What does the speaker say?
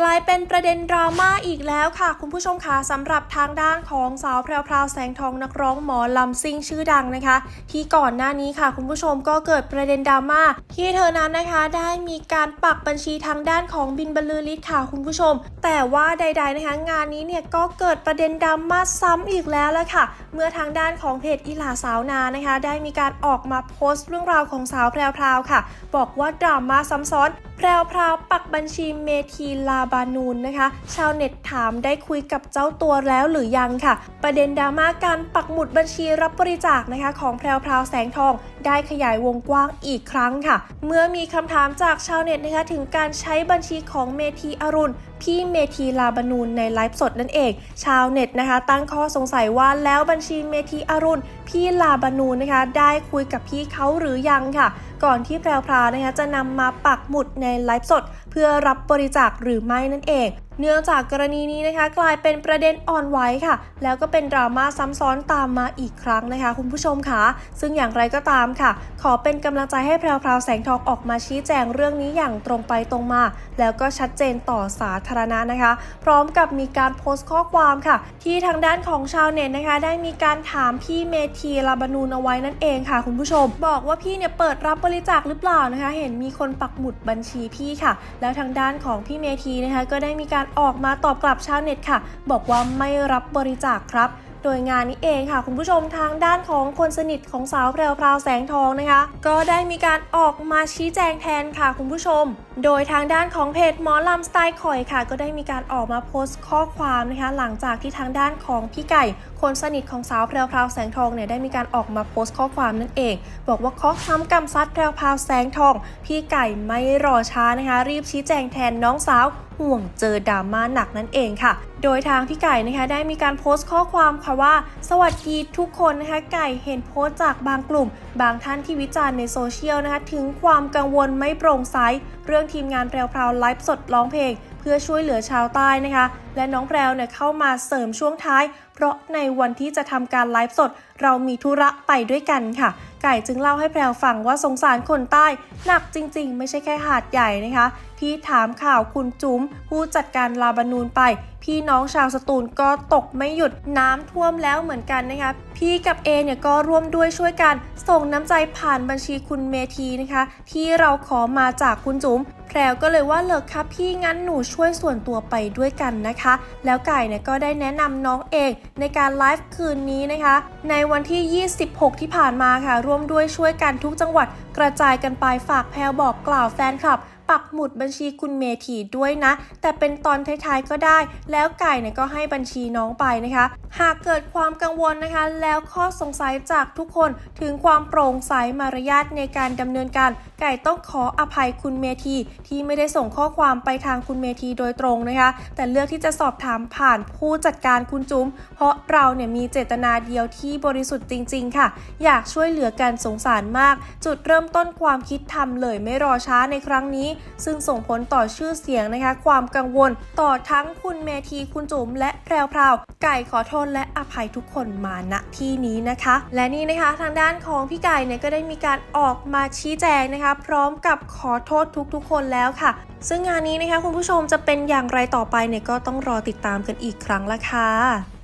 กลายเป็นประเด็นดราม่าอีกแล้วค่ะ คุณผู้ชมคะสำหรับทางด้านของสาวแพรวพราแสงทองนักร้องหมอลำซิ่งชื่อดังนะคะ ที่ก่อนหน้านี้ค่ะ คุณผู้ชมก็เกิดประเด็นดราม่าที่เธอนั้นนะคะ ได้มีการปักบัญชีทางด้านของบินบรรลือฤทธิ์ค่ะคุณผู้ชม แต่ว่าใด ๆนะคะ งานนี้เนี่ยก็เกิดประเด็นดราม่าซ้ำอีกแล้วละค่ะ เมื่อทางด้านของเพจอีหลาสาวนานะคะ ได้มีการออกมาโพสต์เรื่องราวของสาวแพรวพราค่ะ บอกว่าดราม่าซ้ำซ้อน พรวพราวปักบัญชีเมทีลาบานูนนะคะ ชาวเน็ตถามได้คุยกับเจ้าตัวแล้วหรือยังค่ะ ประเด็นดราม่าการปักหมุดบัญชีรับบริจาคนะคะ ของแพรวพราวแสงทอง ได้ขยายวงกว้างอีกครั้งค่ะ เมื่อมีคำถามจากชาวเน็ตนะคะถึงการใช้บัญชีของเมทีอรุณ พี่เมทีลาบานูนในไลฟ์สดนั่นเอง ชาวเน็ตนะคะ ตั้งข้อสงสัยว่าแล้วบัญชีเมทีอรุณ พี่ลาบานูนนะคะ ได้คุยกับพี่เขาหรือยังค่ะ ก่อนที่แพรวพรานะคะจะนำมาปักหมุดในไลฟ์สด เพื่อรับบริจาคหรือไม่นั่นเอง เนื่องจากกรณีนี้นะคะ กลายเป็นประเด็นอ่อนไหวค่ะ แล้วก็เป็นดราม่าซ้ำซ้อนตามมาอีกครั้งนะคะ คุณผู้ชมคะซึ่งอย่างไรก็ตามค่ะ ขอเป็นกำลังใจให้แพรวพราวแสงทองออกมาชี้แจงเรื่องนี้อย่างตรงไปตรงมา แล้วก็ชัดเจนต่อสาธารณะนะคะ พร้อมกับมีการโพสต์ข้อความค่ะ ที่ทางด้านของชาวเน็ตนะคะ ได้มีการถามพี่เมทีลาบานูนเอาไว้นั่นเองค่ะ คุณผู้ชม บอกว่าพี่เนี่ยเปิดรับบริจาคหรือเปล่านะคะ เห็นมีคนปักหมุดบัญชีพี่ค่ะ แล้วทางด้านของพี่เมทีนะคะก็ได้มีการออกมาตอบกลับชาวเน็ตค่ะ บอกว่าไม่รับบริจาคครับ โดยงานนี้เองค่ะ คุณผู้ชมทางด้านของคนสนิทของสาวแพรวพราวแสงทองนะคะ ก็ได้มีการออกมาชี้แจงแทนค่ะคุณผู้ชม โดยทางด้านของเพจหมอลำสไตล์คอยค่ะ ก็ได้มีการออกมาโพสต์ข้อความนะคะ หลังจากที่ทางด้านของพี่ไก่ คนสนิทของสาวแพรวพราวแสงทองเนี่ยได้มีการออกมาโพสต์ข้อความนั่นเอง บอกว่าข้อค้ำกำซัดแพรวพราวแสงทอง พี่ไก่ไม่รอช้านะคะ รีบชี้แจงแทนน้องสาว ห่วงเจอดราม่าหนักนั่นเองค่ะ โดยทางพี่ไก่นะคะได้มีการโพสต์ข้อความค่ะว่า สวัสดีทุกคนนะคะไก่เห็นโพสต์จากบางกลุ่ม บางท่านที่วิจารณ์ในโซเชียลนะคะถึงความกังวลไม่โปร่งใสเรื่องทีมงานแพรวไลฟ์สดร้องเพลงเพื่อช่วยเหลือชาวใต้นะคะ และน้องแพรวเนี่ยเข้ามาเสริมช่วงท้าย เพราะในวันที่จะทำการไลฟ์สด เรามีธุระไปด้วยกันค่ะ ไก่จึงเล่าให้แพรวฟังว่าสงสารคนใต้ หนักจริง ๆ ไม่ใช่แค่หาดใหญ่นะคะพี่ถามข่าวคุณจุ๋มผู้จัดการลาบานูนไป พี่น้องชาวสตูลก็ตกไม่หยุดน้ำท่วมแล้วเหมือนกันนะคะพี่กับเอเนี่ยก็ร่วมด้วยช่วยกัน ส่งน้ำใจผ่านบัญชีคุณเมทีนะคะ ที่เราขอมาจากคุณจุ๋ม พรวก็เลยว่าเลิกครับพี่งั้นหนูช่วยส่วนตัวไปด้วยกันนะคะ แล้วไก่เนี่ยก็ได้แนะนำน้องเอกในการไลฟ์คืนนี้นะคะ ในวันที่ 26 ที่ผ่านมาค่ะ ร่วมด้วยช่วยกันทุกจังหวัดกระจายกันไปฝากแพรวบอกกล่าวแฟนคลับ ปักหมุดบัญชีคุณเมทีด้วยนะ แต่เป็นตอนท้ายๆก็ได้ แล้วไก่เนี่ยก็ให้บัญชีน้องไปนะคะ หากเกิดความกังวลนะคะ แล้วข้อสงสัยจากทุกคนถึงความโปร่งใสมารยาทในการดำเนินการ ไก่ต้องขออภัยคุณเมทีที่ไม่ได้ส่งข้อความไปทางคุณเมทีโดยตรงนะคะ แต่เลือกที่จะสอบถามผ่านผู้จัดการคุณจุ๋มเพราะเราเนี่ยมีเจตนาเดียวที่บริสุทธิ์จริง ๆ ค่ะ อยากช่วยเหลือกันสงสารมาก จุดเริ่มต้นความคิดทำเลยไม่รอช้าในครั้งนี้ซึ่งส่งผลต่อชื่อเสียงนะคะ ความกังวลต่อทั้งคุณเมทีคุณจุ๋มและแพรวพราวไก่ขอโทษและอภัยทุกคนมาณที่นี้นะคะ และนี่นะคะทางด้านของพี่ไก่เนี่ยก็ได้มีการออกมาชี้แจงนะคะ พร้อมกับขอโทษทุกๆ คนแล้วค่ะ ซึ่งงานนี้นะคะคุณผู้ชมจะเป็นอย่างไรต่อไปเนี่ยก็ต้องรอติดตามกันอีกครั้งละค่ะ